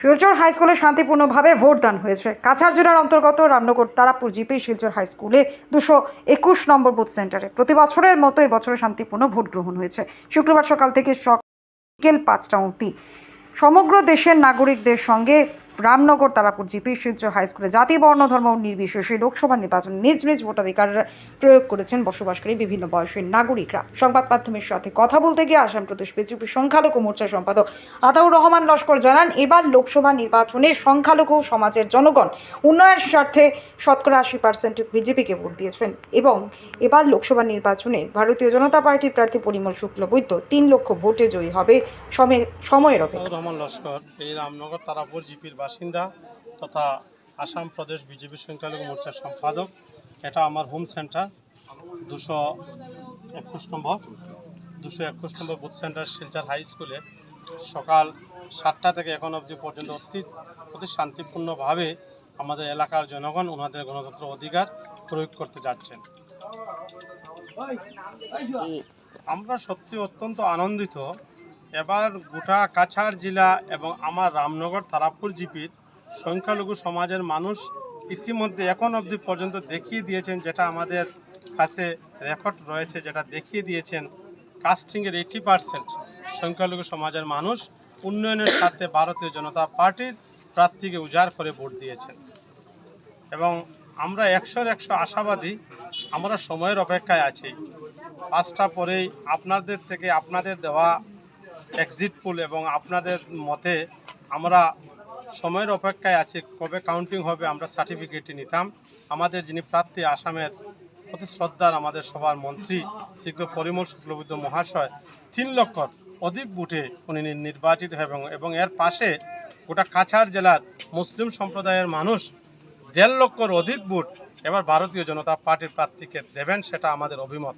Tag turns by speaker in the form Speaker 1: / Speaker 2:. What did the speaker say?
Speaker 1: Silchar high স্কুলে শান্তিপূর্ণভাবে ভোটদান হয়েছে। কাছাড় জেলার অন্তর্গত রামনগর তারাপুর জিপি শিলচর হাই স্কুলে দুশো একুশ নম্বর বুথ সেন্টারে। প্রতি বছরের মতো এবছরে শান্তিপূর্ণ ভোট গ্রহণ হয়েছে। শুক্রবার সকাল থেকে সকাল পাঁচটা অবধি। সমগ্র দেশের নাগরিকদের সঙ্গে রামনগর তারাপুর জিপি শিলচর হাই স্কুলে জাতি, বর্ণ, ধর্ম নির্বিশেষে লোকসভা নির্বাচনে নিজ নিজ ভোটাধিকার প্রয়োগ করেছেন বসবাসকারী বিভিন্ন বয়সের নাগরিকরা। সংবাদ মাধ্যমের সাথে কথা বলতে গিয়ে আসাম প্রদেশ বিজেপি সংখ্যালঘু মোর্চার সম্পাদক আতাউর রহমান লস্কর জানান, এবার লোকসভা নির্বাচনে সংখ্যালঘু সমাজের জনগণ উন্নয়নের স্বার্থে শতকরা আশি পার্সেন্ট বিজেপিকে ভোট দিয়েছেন এবং এবার লোকসভা নির্বাচনে ভারতীয় জনতা পার্টির প্রার্থী পরিমল শুক্লবৈদ্য তিন লক্ষ ভোটে জয়ী হবে সময়- সময়ের অপেক্ষা
Speaker 2: রামনগর তারাপুর জিপির বাসিন্দা তথা আসাম প্রদেশ বিজেপি সংখ্যালঘু মোর্চার সম্পাদক। এটা আমার হোম সেন্টার দুশো একুশ নম্বর, দুশো একুশ নম্বর বুথ সেন্টার শিলচার হাই স্কুলে সকাল সাতটা থেকে এখন অবধি পর্যন্ত অতি অতি শান্তিপূর্ণভাবে আমাদের এলাকার জনগণ ওনাদের গণতন্ত্র অধিকার প্রয়োগ করতে যাচ্ছেন। আমরা সত্যি অত্যন্ত আনন্দিত এবার গোটা কাছাড় জেলা এবং আমার রামনগর, তারাপুর জিপির সংখ্যালঘু সমাজের মানুষ ইতিমধ্যে এখন অবধি পর্যন্ত দেখিয়ে দিয়েছেন যেটা আমাদের কাছে রেকর্ড রয়েছে, যেটা দেখিয়ে দিয়েছেন কাস্টিংয়ের এইটি পার্সেন্ট সংখ্যালঘু সমাজের মানুষ উন্নয়নের স্বার্থে ভারতীয় জনতা পার্টির প্রার্থীকে উজাড় করে ভোট দিয়েছেন। এবং আমরা একশোর একশো আশাবাদী আমরা সময়ের অপেক্ষায় আছি। পাঁচটা পরেই আপনাদের থেকে আপনাদের দেওয়া এক্সিট পুল এবং আপনাদের মতে আমরা সময়ের অপেক্ষায় আছি, কবে কাউন্টিং হবে আমরা সার্টিফিকেটটি নিতাম। আমাদের যিনি প্রার্থী, আসামের অতি শ্রদ্ধার আমাদের সবার মন্ত্রী শ্রীযুক্ত পরিমল শুক্লবুদ্ধ মহাশয়, তিন লক্ষর অধিক বুটে উনি নির্বাচিত এবং এবং এর পাশে গোটা কাছাড় জেলার মুসলিম সম্প্রদায়ের মানুষ দেড় লক্ষর অধিক বুট এবার ভারতীয় জনতা পার্টির প্রার্থীকে দেবেন, সেটা আমাদের অভিমত।